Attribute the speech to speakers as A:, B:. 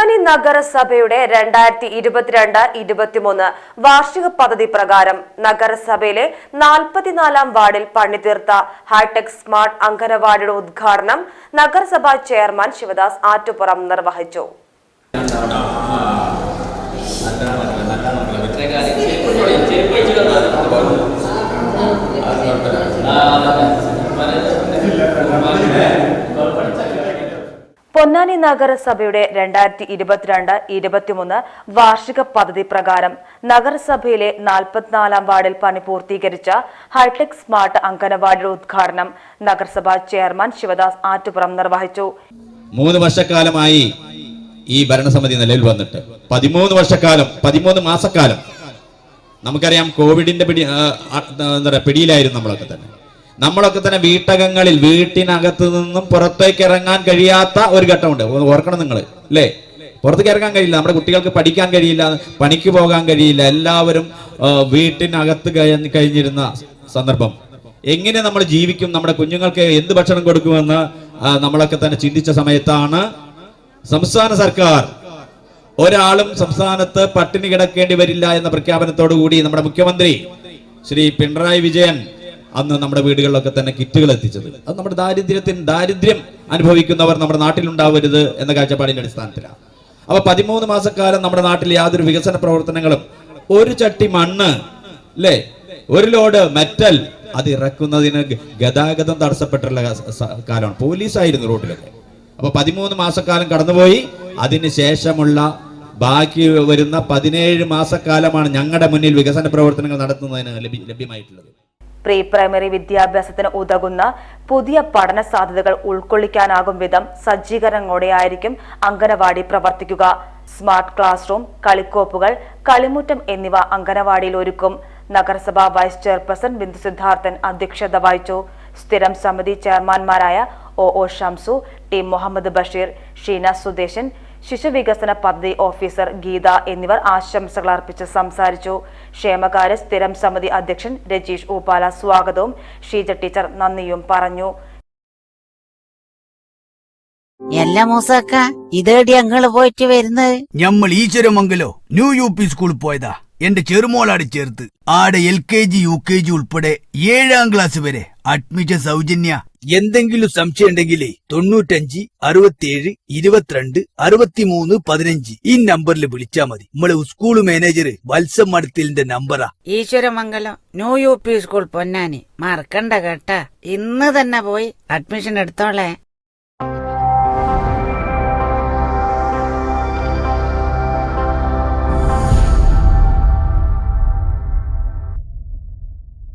A: പൊന്നാനി നഗരസഭയുടെ രണ്ടായിരത്തി ഇരുപത്തിരണ്ട് ഇരുപത്തിമൂന്ന് വാർഷിക പദ്ധതി പ്രകാരം നഗരസഭയിലെ നാൽപ്പത്തിനാലാം വാർഡിൽ പണിതീർത്ത ഹൈടെക് സ്മാർട്ട് അങ്കനവാടിയുടെ ഉദ്ഘാടനം നഗരസഭാ ചെയർമാൻ ശിവദാസ് ആറ്റുപുറം നിർവഹിച്ചു. പൊന്നാനി നഗരസഭയുടെ രണ്ടായിരത്തി ഇരുപത്തിരണ്ട് ഇരുപത്തിമൂന്ന് വാർഷിക പദ്ധതി പ്രകാരം നഗരസഭയിലെ നാൽപ്പത്തിനാലാം വാർഡിൽ പണി പൂർത്തീകരിച്ച ഹൈടെക് സ്മാർട്ട് അംഗനവാടിയുടെ ഉദ്ഘാടനം നഗരസഭാ ചെയർമാൻ ശിവദാസ് ആറ്റുപുറം നിർവഹിച്ചു.
B: മൂന്ന് വർഷക്കാലമായി ഈ ഭരണസമിതി നിലയിൽ വന്നിട്ട്. പതിമൂന്ന് വർഷക്കാലം പതിമൂന്ന് മാസക്കാലം. നമുക്കറിയാം കോവിഡിന്റെ പിടി എന്താ പറയുക പിടിയിലായിരുന്നു നമ്മളൊക്കെ തന്നെ. നമ്മളൊക്കെ തന്നെ വീട്ടകങ്ങളിൽ വീട്ടിനകത്ത് നിന്നും പുറത്തേക്ക് ഇറങ്ങാൻ കഴിയാത്ത ഒരു ഘട്ടമുണ്ട്. ഓർക്കണം നിങ്ങൾ അല്ലേ? പുറത്തേക്ക് ഇറങ്ങാൻ കഴിയില്ല. നമ്മുടെ കുട്ടികൾക്ക് പഠിക്കാൻ കഴിയില്ല പണിക്ക് പോകാൻ കഴിയില്ല. എല്ലാവരും വീട്ടിനകത്ത് കഴിഞ്ഞിരുന്ന സന്ദർഭം. എങ്ങനെ നമ്മൾ ജീവിക്കും? നമ്മുടെ കുഞ്ഞുങ്ങൾക്ക് എന്ത് ഭക്ഷണം കൊടുക്കുമെന്ന് നമ്മളൊക്കെ തന്നെ ചിന്തിച്ച സമയത്താണ് സംസ്ഥാന സർക്കാർ ഒരാളും സംസ്ഥാനത്ത് പട്ടിണി കിടക്കേണ്ടി വരില്ല എന്ന പ്രഖ്യാപനത്തോടു കൂടി നമ്മുടെ മുഖ്യമന്ത്രി ശ്രീ പിണറായി വിജയൻ അന്ന് നമ്മുടെ വീടുകളിലൊക്കെ തന്നെ കിറ്റുകൾ എത്തിച്ചത്. അത് നമ്മുടെ ദാരിദ്ര്യത്തിന് ദാരിദ്ര്യം അനുഭവിക്കുന്നവർ നമ്മുടെ നാട്ടിലുണ്ടാവരുത് എന്ന കാഴ്ചപ്പാടിന്റെ അടിസ്ഥാനത്തിലാണ്. അപ്പൊ പതിമൂന്ന് മാസക്കാലം നമ്മുടെ നാട്ടിൽ യാതൊരു വികസന പ്രവർത്തനങ്ങളും ഒരു ചട്ടി മണ്ണ് അല്ലേ ഒരു ലോഡ് മെറ്റൽ അത് ഇറക്കുന്നതിന് ഗതാഗതം സ- കാലമാണ്. പോലീസായിരുന്നു റോഡിലൊക്കെ അപ്പൊ പതിമൂന്ന് മാസക്കാലം കടന്നുപോയി. അതിന് ശേഷമുള്ള ബാക്കി വരുന്ന പതിനേഴ് മാസക്കാലമാണ് ഞങ്ങളുടെ മുന്നിൽ വികസന പ്രവർത്തനങ്ങൾ നടത്തുന്നതിന് ലഭ്യ- ലഭ്യമായിട്ടുള്ളത്.
A: പ്രീ പ്രൈമറി വിദ്യാഭ്യാസത്തിന് ഉതകുന്ന പുതിയ പഠന സാധ്യതകൾ ഉൾക്കൊള്ളിക്കാനാകും വിധം സജ്ജീകരണങ്ങളോടെയായിരിക്കും അംഗനവാടി പ്രവർത്തിക്കുക. സ്മാർട്ട് ക്ലാസ് റൂം കളിക്കോപ്പുകൾ കളിമുറ്റം എന്നിവ അംഗനവാടിയിൽ ഒരുക്കും. നഗരസഭാ വൈസ് ചെയർപേഴ്സൺ ബിന്ദു സിദ്ധാർത്ഥൻ അധ്യക്ഷത വഹിച്ചു. സ്ഥിരം സമിതി ചെയർമാൻമാരായ O O Shamsu T Muhammad Basheer Sheena Sudeshan ശിശുവികസന പദ്ധതി ഓഫീസർ ഗീത എന്നിവർ ആശംസകൾ അർപ്പിച്ച് സംസാരിച്ചു. ക്ഷേമകാര്യ സ്ഥിരം സമിതി അധ്യക്ഷൻ രജീഷ് ഊപ്പാല സ്വാഗതവും. ഷീജ ടീച്ചർ നന്ദിയും പറഞ്ഞു.
C: എല്ലാ മൂസക്ക ഇതേടി ഞങ്ങൾ പോയിട്ട് വരുന്നത്
D: ഞമ്മൾ ഈശ്വരമംഗലോ ന്യൂ യു പി സ്കൂളിൽ പോയതാ. എന്റെ ചെറുമോളാട് ചേർത്ത്. ആടെ L K G U K G ഉൾപ്പെടെ ഏഴാം ക്ലാസ് വരെ അഡ്മിഷൻ സൗജന്യ. എന്തെങ്കിലും സംശയം ഉണ്ടെങ്കിൽ തൊണ്ണൂറ്റഞ്ച് അറുപത്തിയേഴ് ഇരുപത്തിരണ്ട് അറുപത്തിമൂന്ന് പതിനഞ്ച് ഈ നമ്പറിൽ വിളിച്ചാ മതി. നമ്മളെ സ്കൂൾ മാനേജർ വത്സം മടത്തിലിന്റെ നമ്പറാ.
C: Eswaramangalam new U P school Ponnani. മറക്കണ്ട കേട്ടാ. ഇന്ന് തന്നെ പോയി അഡ്മിഷൻ എടുത്തോളെ.